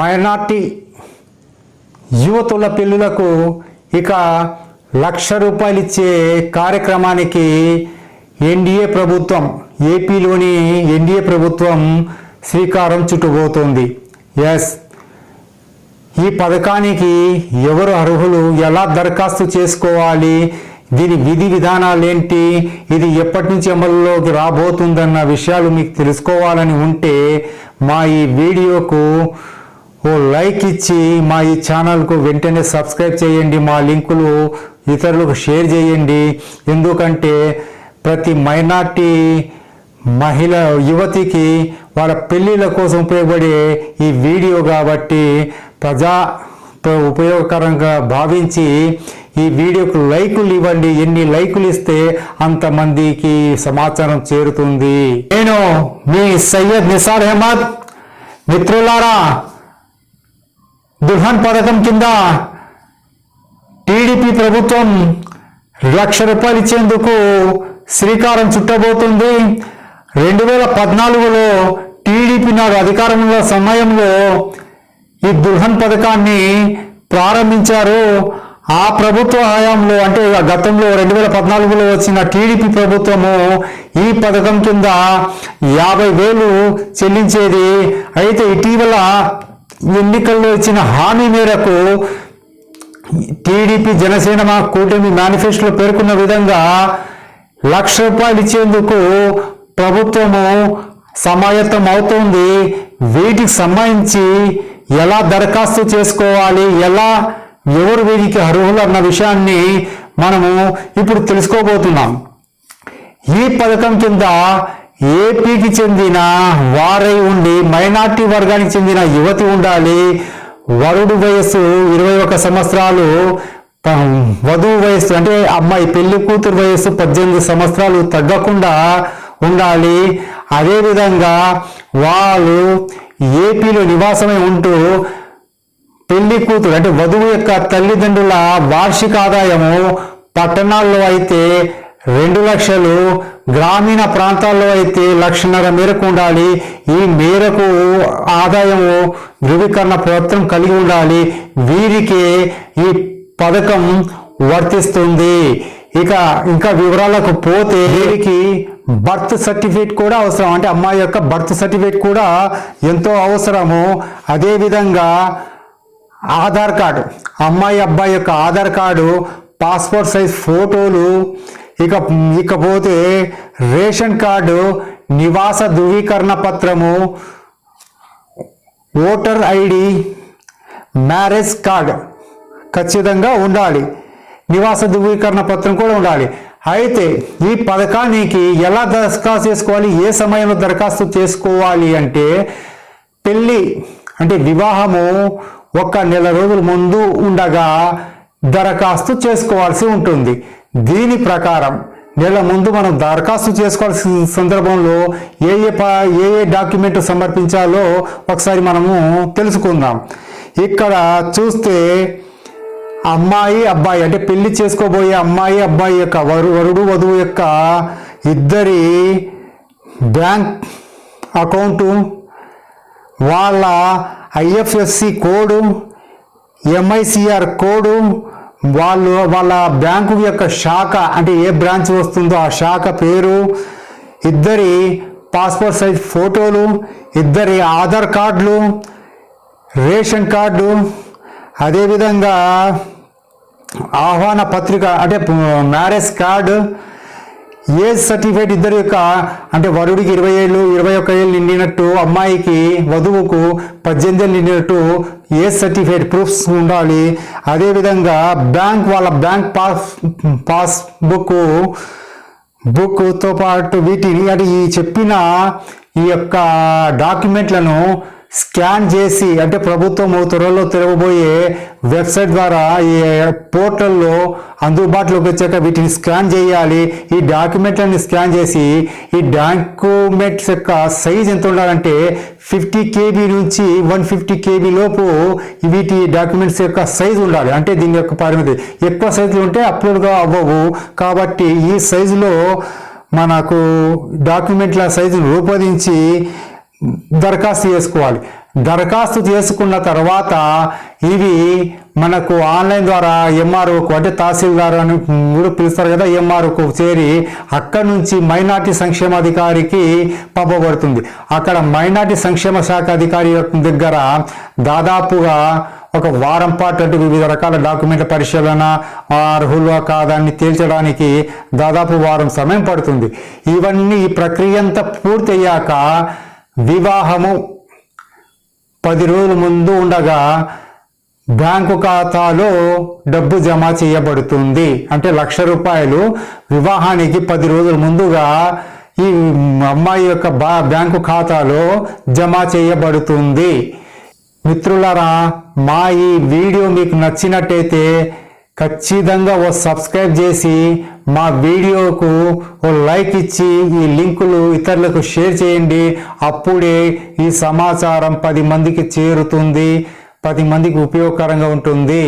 Minority యువతుల పిల్లలకు ఇక లక్ష రూపాయలు ఇచ్చే కార్యక్రమానికి ఎన్డీఏ ప్రభుత్వం ఏపీలోని ఎన్డీఏ ప్రభుత్వం శ్రీకారం చుట్టుబోతోంది. ఎస్. ఈ పథకానికి ఎవరు అర్హులు? ఎలా దరఖాస్తు చేసుకోవాలి? దీని విధి విధానాలు ఏంటి? ఇది ఎప్పటి నుంచి అమలులోకి రాబోతుందన్న విషయాలు మీకు తెలుసుకోవాలని ఉంటే మా ఈ వీడియోకు ఓ లైక్ ఇచ్చి మా ఈ ఛానల్కు వెంటనే సబ్స్క్రైబ్ చేయండి. మా లింకులు ఇతరులకు షేర్ చేయండి. ఎందుకంటే ప్రతి మైనార్టీ మహిళ యువతికి వాళ్ళ పెళ్ళిళ్ళ కోసం ఉపయోగపడే ఈ వీడియో కాబట్టి ప్రజా ఉపయోగకరంగా భావించి ఈ వీడియోకు లైకులు ఇవ్వండి. ఎన్ని లైకులు ఇస్తే అంతమందికి సమాచారం చేరుతుంది. నేను మీ సయ్యద్ నిసార్ అహ్మద్. మిత్రులారా దుల్హన్ పథకం కింద టీడీపీ ప్రభుత్వం లక్ష రూపాయలు ఇచ్చేందుకు శ్రీకారం చుట్టబోతుంది. రెండు వేల పద్నాలుగులో టీడీపీ నాడు అధికారంలో సమయంలో ఈ దుల్హన్ పథకాన్ని ప్రారంభించారు. ఆ ప్రభుత్వ హయాంలో అంటే గతంలో రెండు వేల పద్నాలుగులో వచ్చిన టీడీపీ ప్రభుత్వము ఈ పథకం కింద యాభై వేలు చెల్లించేది. అయితే ఇటీవల ఎన్నికల్లో ఇచ్చిన హామీ మేరకు టీడీపీ జనసేన మా కూటమి మేనిఫెస్టోలో పేర్కొన్న విధంగా లక్ష రూపాయలు ఇచ్చేందుకు ప్రభుత్వము సమాయత్తం అవుతుంది. వీటికి సంబంధించి ఎలా దరఖాస్తు చేసుకోవాలి? ఎలా ఎవరు వీరికి అర్హులు అన్న విషయాన్ని మనము ఇప్పుడు తెలుసుకోబోతున్నాం. ఈ పథకం కింద ఏపీకి చెందిన వారై ఉండి మైనార్టీ వర్గానికి చెందిన యువతి ఉండాలి. వరుడు వయస్సు ఇరవై ఒక సంవత్సరాలు వధువు వయస్సు అంటే అమ్మాయి పెళ్ళి కూతురు వయస్సు పద్దెనిమిది సంవత్సరాలు తగ్గకుండా ఉండాలి. అదేవిధంగా వాళ్ళు ఏపీలో నివాసమై ఉంటూ పెళ్ళి కూతురు అంటే వధువు యొక్క తల్లిదండ్రుల వార్షిక ఆదాయము పట్టణాల్లో అయితే రెండు లక్షలు గ్రామీణ ప్రాంతాల్లో అయితే లక్షన్నర మేరకు ఉండాలి. ఈ మేరకు ఆదాయము ధృవీకరణ పత్రం కలిగి ఉండాలి. వీరికే ఈ పథకం వర్తిస్తుంది. ఇక ఇంకా వివరాలకు పోతే వీరికి బర్త్ సర్టిఫికేట్ కూడా అవసరం. అంటే అమ్మాయి యొక్క బర్త్ సర్టిఫికేట్ కూడా ఎంతో అవసరము. అదేవిధంగా ఆధార్ కార్డు అమ్మాయి అబ్బాయి యొక్క ఆధార్ కార్డు పాస్పోర్ట్ సైజ్ ఫోటోలు ఇక ఇకపోతే రేషన్ కార్డు నివాస ధృవీకరణ పత్రము ఓటర్ ఐడి మ్యారేజ్ కార్డ్ ఖచ్చితంగా ఉండాలి. నివాస ధృవీకరణ పత్రం కూడా ఉండాలి. అయితే ఈ పథకానికి ఎలా దరఖాస్తు చేసుకోవాలి? ఏ సమయంలో దరఖాస్తు చేసుకోవాలి అంటే పెళ్ళి అంటే వివాహము ఒక నెల రోజుల ముందు ఉండగా దరఖాస్తు చేసుకోవాల్సి ఉంటుంది. దీని ప్రకారం నెల ముందు మనం దరఖాస్తు చేసుకోవాల్సిన సందర్భంలో ఏ ఏ ప- ఏ ఏ డాక్యుమెంట్ సమర్పించాలో ఒకసారి మనము తెలుసుకుందాం. ఇక్కడ చూస్తే అమ్మాయి అబ్బాయి అంటే పెళ్ళి చేసుకోబోయే అమ్మాయి అబ్బాయి యొక్క వరు వరుడు వధువు యొక్క ఇద్దరి బ్యాంక్ అకౌంటు వాళ్ళ ఐఎఫ్ఎస్సి కోడు ఎంఐసిఆర్ కోడు వాళ్ళు వాళ్ళ బ్యాంకు యొక్క శాఖ అంటే ఏ బ్రాంచ్ వస్తుందో ఆ శాఖ పేరు ఇద్దరి పాస్పోర్ట్ సైజ్ ఫోటోలు ఇద్దరి ఆధార్ కార్డులు రేషన్ కార్డు అదేవిధంగా ఆహ్వాన పత్రిక అంటే మ్యారేజ్ కార్డు ఏజ్ సర్టిఫికేట్ ఇద్దరు యొక్క అంటే వరుడికి ఇరవై ఏళ్ళు ఇరవై ఒక్క నిండినట్టు అమ్మాయికి వధువుకు పద్దెనిమిది నిండినట్టు ఏ సర్టిఫికేట్ ప్రూఫ్స్ ఉండాలి. అదేవిధంగా బ్యాంక్ వాళ్ళ బ్యాంక్ పాస్ పాస్బుక్ బుక్తో పాటు వీటిని అంటే ఈ చెప్పిన ఈ యొక్క డాక్యుమెంట్లను స్కాన్ చేసి అంటే ప్రభుత్వం త్వరలో తెరవబోయే వెబ్సైట్ ద్వారా ఈ పోర్టల్లో అందుబాటులోకి వచ్చాక వీటిని స్కాన్ చేయాలి. ఈ డాక్యుమెంట్లని స్కాన్ చేసి ఈ డాక్యుమెంట్స్ యొక్క సైజ్ ఎంత ఉండాలంటే ఫిఫ్టీ కేబీ నుంచి వన్ ఫిఫ్టీ కేబీ లోపు వీటి డాక్యుమెంట్స్ యొక్క సైజు ఉండాలి. అంటే దీని యొక్క పరిమితి. ఎక్కువ సైజులు ఉంటే అప్లోడ్గా అవ్వవు. కాబట్టి ఈ సైజులో మనకు డాక్యుమెంట్ల సైజును రూపొందించి దరఖాస్తు చేసుకోవాలి. దరఖాస్తు చేసుకున్న తర్వాత ఇవి మనకు ఆన్లైన్ ద్వారా ఎంఆర్ఓకు అంటే తహసీల్దార్ అని కూడా పిలుస్తారు కదా ఎంఆర్ఓకు చేరి అక్కడ నుంచి మైనార్టీ సంక్షేమాధికారికి పంపబడుతుంది. అక్కడ మైనార్టీ సంక్షేమ శాఖ అధికారి దగ్గర దాదాపుగా ఒక వారం పాటు అంటే వివిధ రకాల డాక్యుమెంట్ల పరిశీలన అర్హులు కాదాన్ని తేల్చడానికి దాదాపు వారం సమయం పడుతుంది. ఇవన్నీ ఈ ప్రక్రియ అంతా పూర్తి అయ్యాక వివాహము పది రోజుల ముందు ఉండగా బ్యాంకు ఖాతాలో డబ్బు జమ చేయబడుతుంది. అంటే లక్ష రూపాయలు వివాహానికి పది రోజుల ముందుగా ఈ అమ్మాయి యొక్క బా బ్యాంకు ఖాతాలో జమ చేయబడుతుంది. మిత్రులరా మా ఈ వీడియో మీకు నచ్చినట్టయితే ఖచ్చితంగా ఓ సబ్స్క్రైబ్ చేసి మా వీడియోకు ఓ లైక్ ఇచ్చి ఈ లింకులు ఇతరులకు షేర్ చేయండి. అప్పుడే ఈ సమాచారం పది మందికి చేరుతుంది. పది మందికి ఉపయోగకరంగా ఉంటుంది.